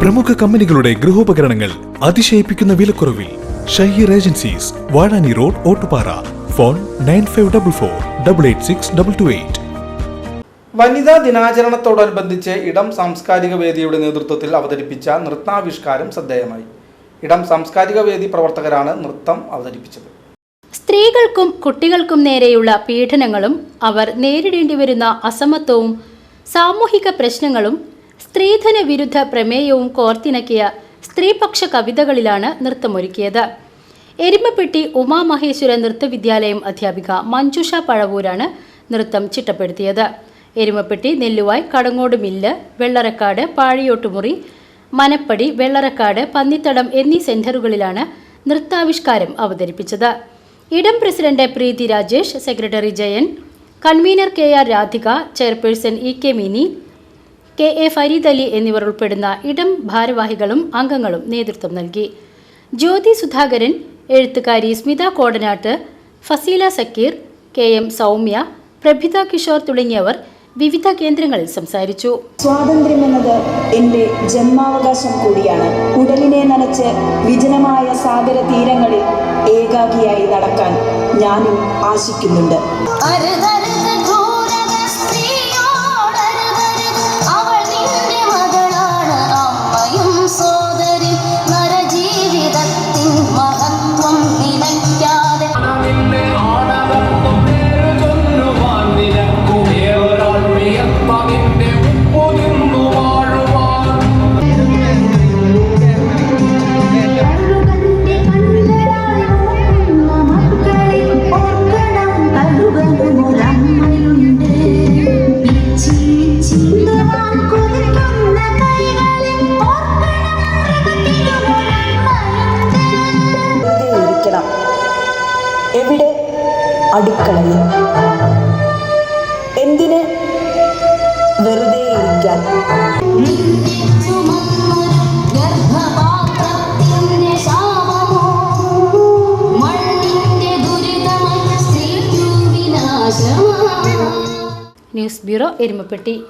പ്രമുഖ കമ്പനികളുടെ ഗൃഹോപകരണങ്ങൾ അതിശയിപ്പിക്കുന്ന വിലക്കുറവിൽ Shaheer agencies Vazhani road Ottupara. Phone nine five double four double eight six double two eight. വനിതാ ദിനാചരണത്തോടനുബന്ധിച്ച് ഇടം സാംസ്കാരിക വേദിയുടെ നേതൃത്വത്തിൽ അവതരിപ്പിച്ച നൃത്താവിഷ്കാരം ശ്രദ്ധേയമായി. ഇടം സാംസ്കാരിക വേദി പ്രവർത്തകരാണ് നൃത്തം അവതരിപ്പിച്ചത്. സ്ത്രീകൾക്കും കുട്ടികൾക്കും നേരെയുള്ള പീഡനങ്ങളും അവർ നേരിടേണ്ടി വരുന്ന അസമത്വവും സാമൂഹിക പ്രശ്നങ്ങളും സ്ത്രീധന വിരുദ്ധ പ്രമേയവും കോർത്തിണക്കിയ സ്ത്രീപക്ഷ കവിതകളിലാണ് നൃത്തമൊരുക്കിയത്. എരുമപ്പെട്ടി ഉമാമഹേശ്വര നൃത്തവിദ്യാലയം അധ്യാപിക മഞ്ജുഷ പഴവൂരാണ് നൃത്തം ചിട്ടപ്പെടുത്തിയത്. എരുമപ്പെട്ടി നെല്ലുവായ് കടങ്ങോട് മില്ല് വെള്ളറക്കാട് പാഴിയോട്ടുമുറി മനപ്പടി വെള്ളറക്കാട് പന്നിത്തടം എന്നീ സെന്ററുകളിലാണ് നൃത്താവിഷ്കാരം അവതരിപ്പിച്ചത്. Idam president Preethi Rajesh secretary Jayan convener K R Radhika chairperson E K Mini K A Fareed Ali എന്നിവർ ഉൾപ്പെടുന്ന ഇടം ഭാരവാഹികളും അംഗങ്ങളും നേതൃത്വം നൽകി. ജ്യോതി സുധാകരൻ എഴുത്തുകാരി സ്മിത കോടനാട്ട് ഫസീല സക്കീർ കെ എം സൗമ്യ പ്രഭിത കിഷോർ തുടങ്ങിയവർ വിവിധ കേന്ദ്രങ്ങളിൽ സംസാരിച്ചു. സ്വാതന്ത്ര്യം എന്നത് എന്റെ ജന്മാവകാശം കൂടിയാണ്. ഉടലിനെ നനച്ച് വിജനമായ സാഗര തീരങ്ങളിൽ ഏകാഗിയായി നടക്കാൻ ഞാനും ആശിക്കുന്നുണ്ട്. വെറുതെ എവിടെ? അടുക്കളയിൽ. എന്തിന്? വെറുതെ ഇരിക്കാൻ. News bureau Erumappetty.